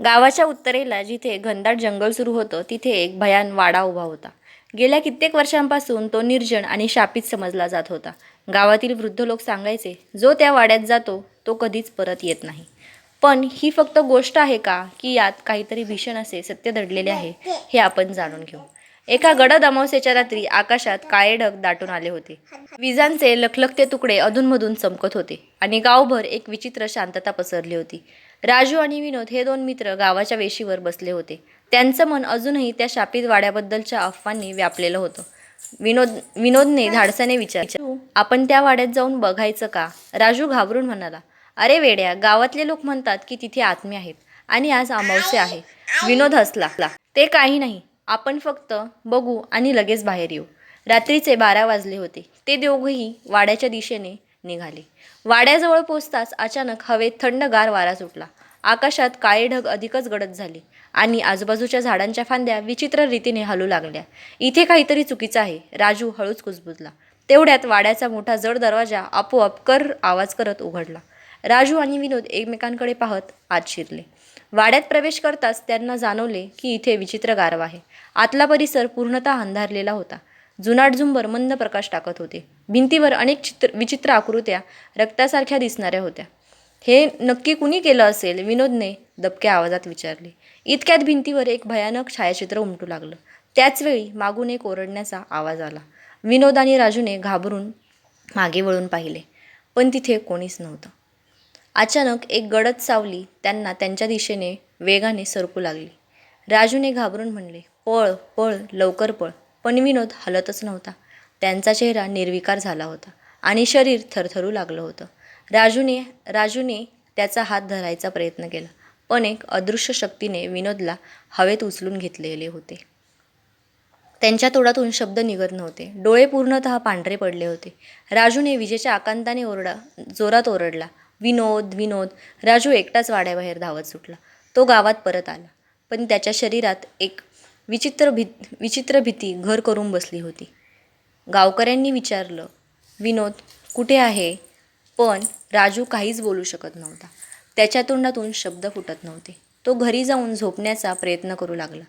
गावाच्या उत्तरेला जिथे घनदाट जंगल सुरू होतं तिथे एक भयान वाडा उभा होता. गेल्या कित्येक वर्षांपासून तो निर्जन आणि शापित समजला जात होता. गावातील वृद्ध लोक सांगायचे जो त्या वाड्यात जातो तो कधीच परत येत नाही. पण ही फक्त गोष्ट आहे का की यात काहीतरी भीषण असे सत्य दडलेले आहे हे आपण जाणून घेऊ. एका गडद अमावस्येच्या रात्री आकाशात काळे ढग दाटून आले होते. विजांचे लखलखते तुकडे अधूनमधून चमकत होते आणि गावभर एक विचित्र शांतता पसरली होती. राजू आणि विनोद हे दोन मित्र गावाच्या वेशीवर बसले होते. त्यांचं मन अजूनही त्या शापित वाड्याबद्दलच्या अफवांनी व्यापलेलं होतं. विनोद विनोदने धाडसाने विचारले आपण त्या वाड्यात जाऊन बघायचं का? राजू घाबरून म्हणाला अरे वेड्या गावातले लोक म्हणतात की तिथे आत्मे आहेत आणि आज अमावस्या आहे. विनोद हसला ते काही नाही. आपण फक्त बघू आणि लगेच बाहेर येऊ. रात्रीचे बारा वाजले होते. ते दोघंही वाड्याच्या दिशेने निघाले. वाड्याजवळ पोचताच अचानक हवेत थंडगार वारा सुटला. आकाशात काळे ढग अधिकच गडद झाले आणि आजूबाजूच्या झाडांच्या फांद्या विचित्र रीतीने हलू लागल्या. इथे काहीतरी चुकीचं आहे. राजू हळूच कुजबुजला. तेवढ्यात वाड्याचा मोठा जड दरवाजा आपोआप कर आवाज करत उघडला. राजू आणि विनोद एकमेकांकडे पाहत आत शिरले. वाड्यात प्रवेश करताच त्यांना जाणवले की इथे विचित्र गारवा आहे. आतला परिसर पूर्णतः अंधारलेला होता. जुनाट झुंबर मंद प्रकाश टाकत होते. भिंतीवर अनेक चित्र विचित्र आकृत्या रक्तासारख्या दिसणाऱ्या होत्या. हे नक्की कुणी केलं असेल? विनोदने दबक्या आवाजात विचारले. इतक्यात भिंतीवर एक भयानक छायाचित्र उमटू लागलं. त्याचवेळी मागून एक ओरडण्याचा आवाज आला. विनोद आणि राजूने घाबरून मागे वळून पाहिले. पण तिथे कोणीच नव्हतं. अचानक एक गडद सावली त्यांना त्यांच्या दिशेने वेगाने सरकू लागली. राजूने घाबरून म्हणले पळ पळ लवकर पळ. पण विनोद हलतच नव्हता. त्यांचा चेहरा निर्विकार झाला होता आणि शरीर थरथरू लागलं होतं. राजूने राजूने त्याचा हात धरायचा प्रयत्न केला पण एक अदृश्य शक्तीने विनोदला हवेत उचलून घेतलेले होते. त्यांच्या तोंडातून शब्द निघत नव्हते. डोळे पूर्णतः पांढरे पडले होते. राजूने विजेच्या आकांताने ओरडा जोरात ओरडला विनोद विनोद. राजू एकटाच वाड्याबाहेर धावत सुटला. तो गावात परत आला. पण त्याच्या शरीरात एक विचित्र भी विचित्र भीती घर करून बसली होती. गावकऱ्यांनी विचारलं विनोद कुठे आहे? पण राजू काहीच बोलू शकत नव्हता. त्याच्या तोंडातून शब्द फुटत नव्हते. तो घरी जाऊन झोपण्याचा प्रयत्न करू लागला.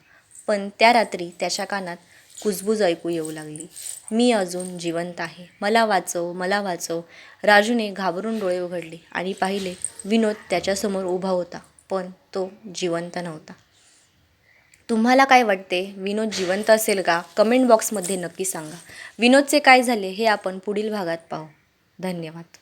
पण त्या रात्री त्याच्या कानात कुजबूज ऐकू येऊ लागली. मी अजून जिवंत आहे. मला वाचव मला वाचव. राजूने घाबरून डोळे उघडले आणि पाहिले विनोद त्याच्यासमोर उभा होता पण तो जिवंत नव्हता. तुम्हाला काय वाटते? विनोद जिवंत असेल का? कमेंट बॉक्समध्ये नक्की सांगा. विनोदचे काय झाले हे आपण पुढील भागात पाहू. धन्यवाद.